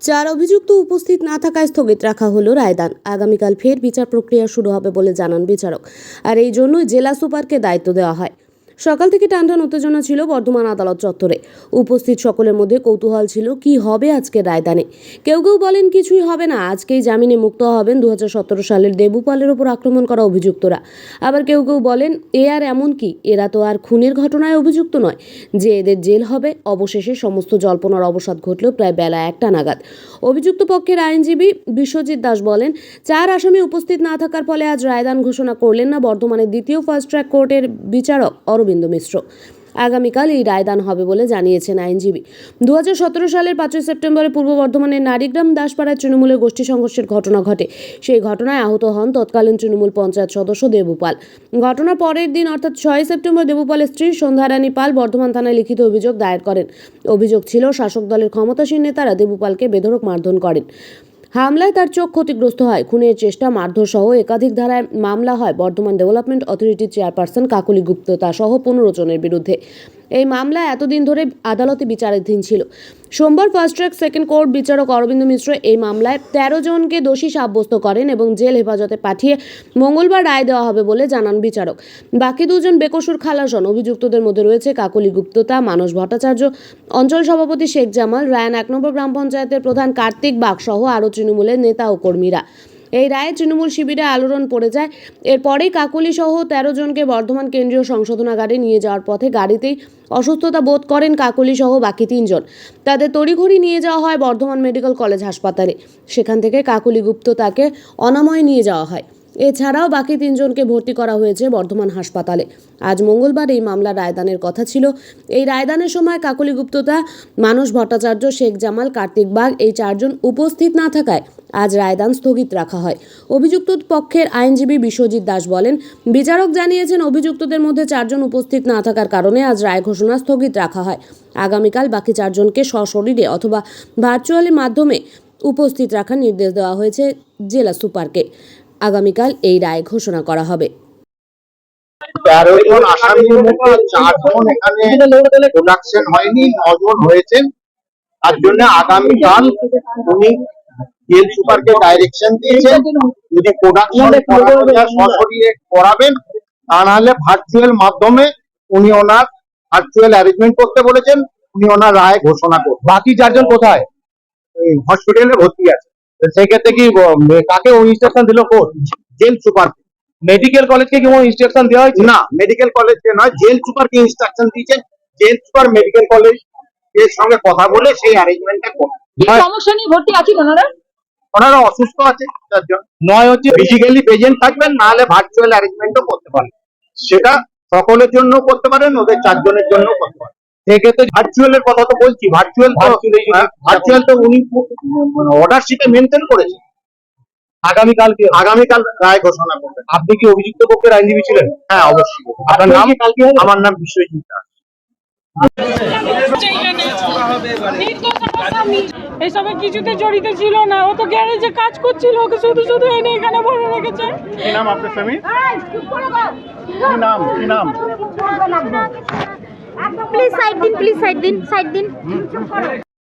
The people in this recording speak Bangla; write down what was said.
চার অভিযুক্ত উপস্থিত না থাকায় স্থগিত রাখা হলো রায়দান। আগামীকাল ফের বিচার প্রক্রিয়া শুরু হবে বলে জানান বিচারক। আর এই জন্যই জেলা সুপারকে দায়িত্ব দেওয়া হয়। সকাল থেকে টানটান উত্তেজনা ছিল বর্ধমান আদালত চত্বরে। উপস্থিত সকলের মধ্যে কৌতূহল ছিল, কি হবে আজকের রায়দানে? কেউ কেউ বলেন, কিছুই হবে না, আজকেই জামিনে মুক্ত হবেন দু হাজার সতেরো সালের দেবুপালের ওপর আক্রমণ করা অভিযুক্তরা। আবার কেউ কেউ বলেন, এ আর এমন কি? এরা তো আর খুনের ঘটনায় অভিযুক্ত নয়। যে এদের জেল হবে, অবশেষে সমস্ত জল্পনার অবসাদ ঘটল প্রায় বেলা একটা নাগাদ। অভিযুক্ত পক্ষের আইনজীবী বিশ্বজিৎ দাস বলেন, চার আসামি উপস্থিত না থাকার ফলে আজ রায়দান ঘোষণা করলেন না বর্ধমানের দ্বিতীয় ফার্স্ট ট্র্যাক কোর্টের বিচারক অরবিন্দ। মিশ্র। আগামীকাল এই রায়দান হবে বলে জানিয়েছেন আইনজীবী। দুহাজার সতেরো সালের পাঁচই সেপ্টেম্বরে পূর্ব বর্ধমানের নারীগ্রাম দাসপাড়ায় তৃণমূলের গোষ্ঠী সংঘর্ষের ঘটনা ঘটে। সেই ঘটনায় আহত হন তৎকালীন তৃণমূল পঞ্চায়েত সদস্য দেবুপাল। ঘটনার পরের দিন, অর্থাৎ ছয় সেপ্টেম্বর, দেবুপালের স্ত্রী সন্ধ্যারানী পাল বর্ধমান থানায় লিখিত অভিযোগ দায়ের করেন। অভিযোগ ছিল, শাসক দলের ক্ষমতাসীন নেতারা দেবুপালকে বেধরক মারধর করেন। হামলায় তার চোখ ক্ষতিগ্রস্ত হয়। খুনের চেষ্টা মারধর সহ একাধিক ধারায় মামলা হয় বর্ধমান ডেভেলপমেন্ট অথরিটির চেয়ারপারসন কাকুলি গুপ্ততা সহ পনেরো জনের বিরুদ্ধে। এই মামলা এতদিন ধরে আদালতে বিচারাধীন ছিল। সোমবার ফার্স্ট ট্র্যাক, সেকেন্ড কোর্ট বিচারক অরবিন্দ মিশ্র এই মামলায় তেরো জনকে দোষী সাব্যস্ত করেন এবং জেল হেফাজতে পাঠিয়ে মঙ্গলবার রায় দেওয়া হবে বলে জানান বিচারক। বাকি দুজন বেকসুর খালাস হন অভিযুক্তদের মধ্যে রয়েছে কাকলি গুপ্ততা, মানস ভট্টাচার্য, অঞ্চল সভাপতি শেখ জামাল, রায়ান এক নম্বর গ্রাম পঞ্চায়েতের প্রধান কার্তিক বাগ সহ আরও তৃণমূলের নেতা ও কর্মীরা। এই রায়ে তৃণমূল শিবিরে আলোড়ন পড়ে যায়। এরপরেই কাকলি সহ তেরো জনকে বর্ধমান কেন্দ্রীয় সংশোধনাগারে নিয়ে যাওয়ার পথে গাড়িতেই অসুস্থতা বোধ করেন কাকলি সহ বাকি তিনজন। তাদের তড়িঘড়ি নিয়ে যাওয়া হয় বর্ধমান মেডিকেল কলেজ হাসপাতালে। সেখান থেকে কাকলি গুপ্ত তাকে অনাময় নিয়ে যাওয়া হয়। এছাড়াও বাকি তিনজনকে ভর্তি করা হয়েছে বর্ধমান হাসপাতালে। আজ মঙ্গলবার এই মামলা রায়দানের কথা ছিল। এই রায়দানের সময় কাকলি গুপ্ততা মানস ভট্টাচার্য, শেখ জামাল, কার্তিক বাগ এই চারজন উপস্থিত না থাকায় আজ রায়দান স্থগিত রাখা হয়। অভিযুক্ত পক্ষের আইনজীবী বিশ্বজিৎ দাস বলেন, বিচারক জানিয়েছেন অভিযুক্তদের মধ্যে চারজন উপস্থিত না থাকার কারণে আজ রায় ঘোষণা স্থগিত রাখা হয়। আগামীকাল বাকি চারজনকে সশরীরে অথবা ভার্চুয়ালি মাধ্যমে উপস্থিত রাখার নির্দেশ দেওয়া হয়েছে জেলা সুপারকে। আগামীকাল এই রায় ঘোষণা করা হবে। তেরো জন আসামির মধ্যে চারজন এখানে প্রোডাকশন হয়নি নজন হয়েছেন। তার জন্য আগামীকাল উনি জেল সুপারকে ডাইরেকশন দিয়েছেন। যদি প্রোডাকশন করানো সশরীরে করাবেন তা নাহলে ভার্চুয়াল মাধ্যমে উনি ওনার ভার্চুয়াল অ্যারেঞ্জমেন্ট করতে বলেছেন। উনি ওনার রায় ঘোষণা করবেন। বাকি চারজন কোথায়? হসপিটালে ভর্তি আছে। সেক্ষেত্রে কি কাকে ইনস্ট্রাকশন দিল কোর্ট? Jail super. মেডিকেল কলেজকে কি কোনো ইনস্ট্রাকশন দেওয়া হয়েছে? না মেডিকেল কলেজকে নয় জেল সুপারকে ইনস্ট্রাকশন দিয়েছেন জেল সুপার মেডিকেল কলেজের সঙ্গে কথা বলে সেই অ্যারেঞ্জমেন্টটা করবে। কি সমস্যা নিয়ে ভর্তি আছেন ওনারা? ওনারা অসুস্থ আছে তার জন্য। নয় হচ্ছে ফিজিক্যালি প্রেজেন্ট থাকবেন না হলে ভার্চুয়াল অ্যারেঞ্জমেন্টও করতে পারেন। সেটা সকলের জন্য করতে পারেন ওদের চারজনের জন্য করতে পারেন। সেক্ষেত্রে ভার্চুয়াল এর কথা তো বলছি ভার্চুয়াল যদি- ভার্চুয়াল তো উনি অর্ডার শিটে মেনটেন করেছেন। আগামীকাল কি আগামীকাল রায় ঘোষণা করবেন। আপনি কি অভিযুক্ত পক্ষের আইনজীবী ছিলেন? হ্যাঁ অবশ্যই। আপনার নাম? কালকে আমার নাম বিশ্বজিৎ দাস। এসবে কিছুতে জড়িত ছিল না। ও তো গ্যারেজে কাজ করছিল ওকে শুধু শুধু এনে এখানে ভরে রেখেছে। কি নাম আপনার স্বামী কি নাম? কি নাম? প্লিজ সাইড দিন প্লিজ সাইড দিন সাইড দিন